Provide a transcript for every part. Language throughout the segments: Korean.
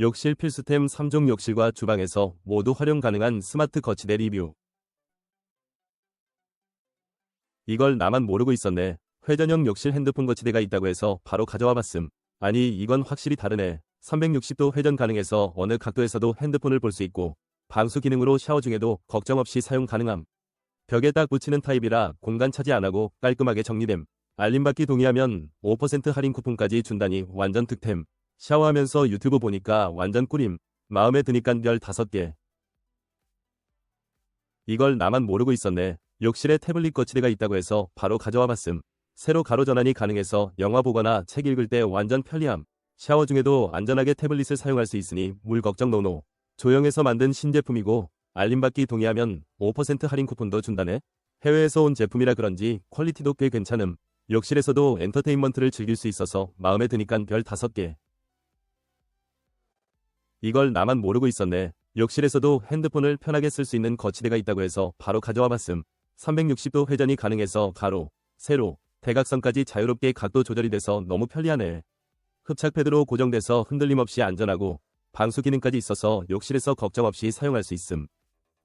욕실 필수템 3종 욕실과 주방에서 모두 활용 가능한 스마트 거치대 리뷰. 이걸 나만 모르고 있었네. 회전형 욕실 핸드폰 거치대가 있다고 해서 바로 가져와 봤음. 아니 이건 확실히 다르네. 360도 회전 가능해서 어느 각도에서도 핸드폰을 볼 수 있고 방수 기능으로 샤워 중에도 걱정 없이 사용 가능함. 벽에 딱 붙이는 타입이라 공간 차지 안 하고 깔끔하게 정리됨. 알림받기 동의하면 5% 할인 쿠폰까지 준다니 완전 득템. 샤워하면서 유튜브 보니까 완전 꿀임. 마음에 드니깐 별 5개. 이걸 나만 모르고 있었네. 욕실에 태블릿 거치대가 있다고 해서 바로 가져와 봤음. 세로 가로 전환이 가능해서 영화 보거나 책 읽을 때 완전 편리함. 샤워 중에도 안전하게 태블릿을 사용할 수 있으니 물 걱정 노노. 조영에서 만든 신제품이고 알림받기 동의하면 5% 할인 쿠폰도 준다네. 해외에서 온 제품이라 그런지 퀄리티도 꽤 괜찮음. 욕실에서도 엔터테인먼트를 즐길 수 있어서 마음에 드니깐 별 5개. 이걸 나만 모르고 있었네. 욕실에서도 핸드폰을 편하게 쓸 수 있는 거치대가 있다고 해서 바로 가져와 봤음. 360도 회전이 가능해서 가로, 세로, 대각선까지 자유롭게 각도 조절이 돼서 너무 편리하네. 흡착 패드로 고정돼서 흔들림 없이 안전하고 방수 기능까지 있어서 욕실에서 걱정 없이 사용할 수 있음.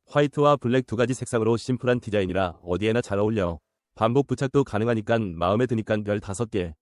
화이트와 블랙 두 가지 색상으로 심플한 디자인이라 어디에나 잘 어울려. 반복 부착도 가능하니깐 마음에 드니깐 별 5개.